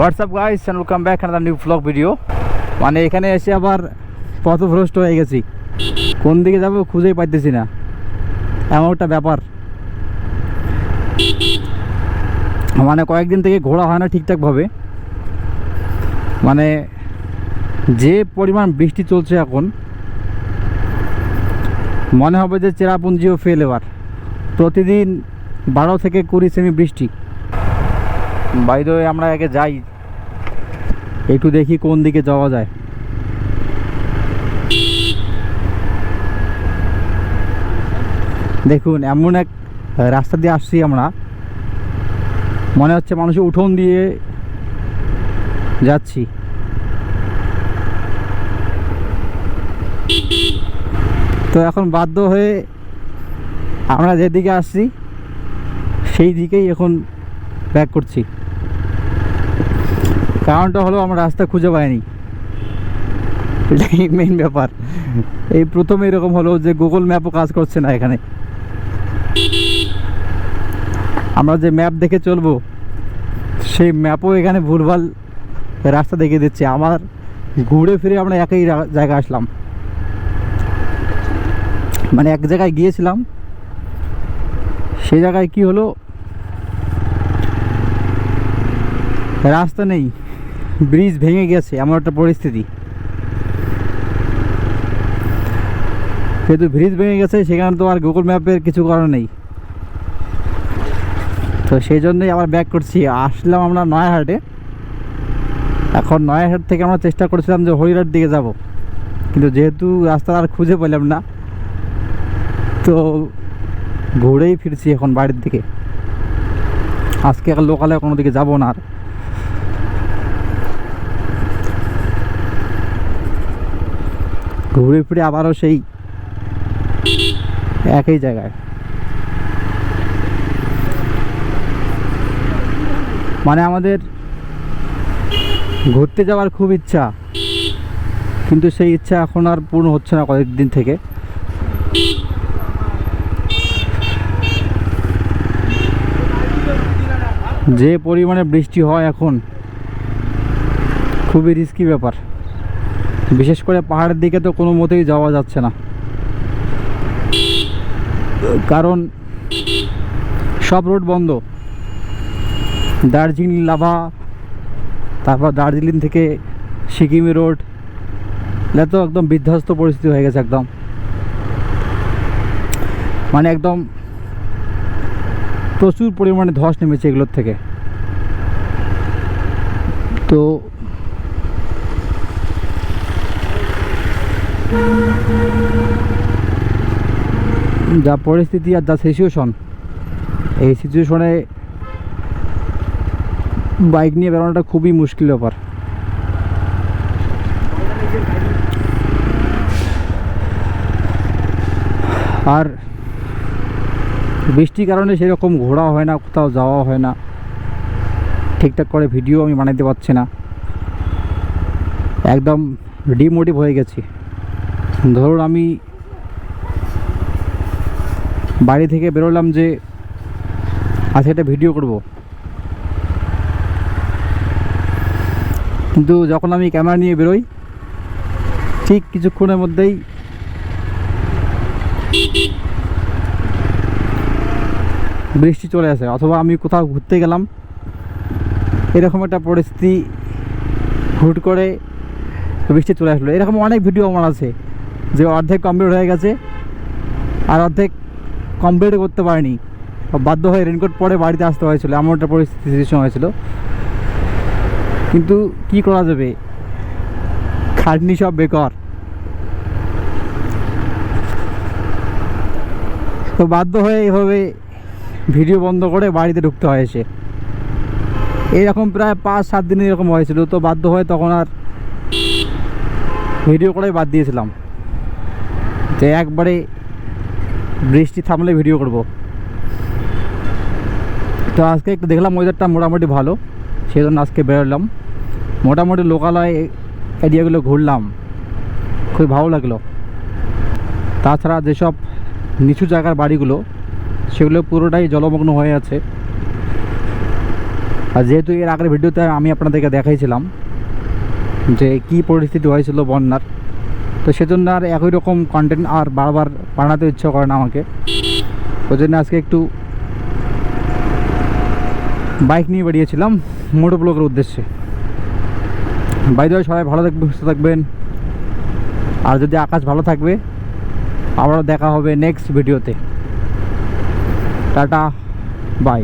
WhatsApp guys and welcome back and new blog video মানে এখানে এসে আবার পথভ্রষ্ট হয়ে গেছি। কোন দিকে যাব খুঁজেই পাইতেছি না। এমন একটা ব্যাপার। মানে কয়েকদিন থেকে ঘোরা হয় না ঠিকঠাকভাবে। মানে যে পরিমাণ বৃষ্টি চলছে এখন, মনে হবে যে চেরাপুঞ্জিও ফেল এবার। প্রতিদিন বারো থেকে কুড়ি সেমি বৃষ্টি। বাইরে আমরা আগে যাই। একটু দেখি কোন দিকে যাওয়া যায়। দেখুন, এমন এক রাস্তা দিয়ে আসছি আমরা। মনে হচ্ছে মানুষের উঠোন দিয়ে যাচ্ছি। তো এখন বাধ্য হয়ে আমরা যেদিকে আসছি, সেই দিকেই এখন ব্যাক করছি। কারণটা হলো আমরা রাস্তা খুঁজে পাইনি। এটাই মেইন ব্যাপার। এই প্রথম এরকম হলো যে গুগল ম্যাপও কাজ করছে না এখানে। আমরা যে ম্যাপ দেখে চলবো, সেই ম্যাপও এখানে ভুলভাল রাস্তা দেখিয়ে দিচ্ছে। আমার ঘুরে ফিরে আমরা একই জায়গায় আসলাম। মানে এক জায়গায় গিয়েছিলাম। সেই জায়গায় কি হলো? রাস্তা নেই। ব্রিজ ভেঙে গেছে, এমন একটা পরিস্থিতি। যেহেতু ব্রিজ ভেঙে গেছে, সেখানে তো আর গুগল ম্যাপের কিছু করার নেই। তো সেই জন্যই আবার ব্যাক করছি। আসলাম আমরা নয়াহাটে। এখন নয়াহাট থেকে আমরা চেষ্টা করছিলাম যে হরিহাট দিকে যাব। কিন্তু যেহেতু রাস্তা আর খুঁজে পেলাম না, তো ঘুরেই ফিরছি এখন বাড়ির দিকে। আজকে লোকালে কোনো দিকে যাব না আর। ঘুরে ফিরে আবারও সেই একই জায়গায়। মানে আমাদের ঘুরতে যাওয়ার খুব ইচ্ছা, কিন্তু সেই ইচ্ছা এখন আর পূর্ণ হচ্ছে না কয়েকদিন থেকে। যে পরিমাণে বৃষ্টি হয় এখন, খুবই রিস্কি ব্যাপার। বিশেষ করে পাহাড়ের দিকে তো কোনো মতেই যাওয়া যাচ্ছে না। কারণ সব রোড বন্ধ। দার্জিলিং, লাভা, তারপর দার্জিলিং থেকে সিকিমি রোড। এটা তো একদম বিধ্বস্ত পরিস্থিতি হয়ে গেছে একদম। মানে একদম প্রচুর পরিমাণে ধস নেমেছে এগুলোর থেকে। তো যা পরিস্থিতি আর যা সিচুয়েশন এই সিচুয়েশনে বাইক নিয়ে বেরোনোটা খুবই মুশকিল ব্যাপার। আর বৃষ্টির কারণে সেরকম ঘোরা হয় না, কোথাও যাওয়া হয় না। ঠিকঠাক করে ভিডিও আমি বানাইতে পারছি না। একদম ডিমোটিভ হয়ে গেছি। ধরুন আমি বাড়ি থেকে বেরোলাম যে, আজকে একটা ভিডিও করব। কিন্তু যখন আমি ক্যামেরা নিয়ে বেরোই, ঠিক কিছুক্ষণের মধ্যেই বৃষ্টি চলে আসে, অথবা আমি কোথাও ঘুরতে গেলাম, এরকম একটা পরিস্থিতি হুট করে বৃষ্টি চলে আসলো। এরকম অনেক ভিডিও আমার আছে। যে অর্ধেক কমপ্লিট হয়ে গেছে আর অর্ধেক কমপ্লিট করতে পারিনি। বাধ্য হয়ে রেনকোট পরে বাড়িতে আসতে হয়েছিল, এমন একটা পরিস্থিতি সৃষ্টি হয়েছিল। কিন্তু কি করা যাবে? খাটনি সব বেকার। তো বাধ্য হয়ে এভাবে ভিডিও বন্ধ করে বাড়িতে ঢুকতে হয়েছে এইরকম প্রায় পাঁচ, সাত দিন এরকম হয়েছিল, তো বাধ্য হয়ে তখন আর ভিডিও করাই বাদ দিয়েছিলাম। যে একবারে বৃষ্টি থামলে ভিডিও করব। তো আজকে একটু দেখলাম ওয়েদারটা মোটামুটি ভালো সেই জন্য আজকে বেরোলাম। মোটামুটি লোকালয় এরিয়াগুলো ঘুরলাম খুবই ভালো লাগল। তাছাড়া যেসব নিচু জায়গার বাড়িগুলো, সেগুলো পুরোটাই জলমগ্ন হয়ে আছে। আর যেহেতু এর আগের ভিডিওতে আমি আপনাদেরকে দেখাইছিলাম যে কি পরিস্থিতি হয়েছিল বন্যার তো সেজন্য আর একই রকম কন্টেন্ট আর বারবার বানাতে ইচ্ছা করে না আমাকে। ওই জন্য আজকে একটু বাইক নিয়ে বেরিয়েছিলাম মোটো ব্লকের উদ্দেশ্যে বাইরে সবাই ভালো থাকবে সুস্থ থাকবেন। আর যদি আকাশ ভালো থাকবে, আবারও দেখা হবে নেক্সট ভিডিওতে টাটা বাই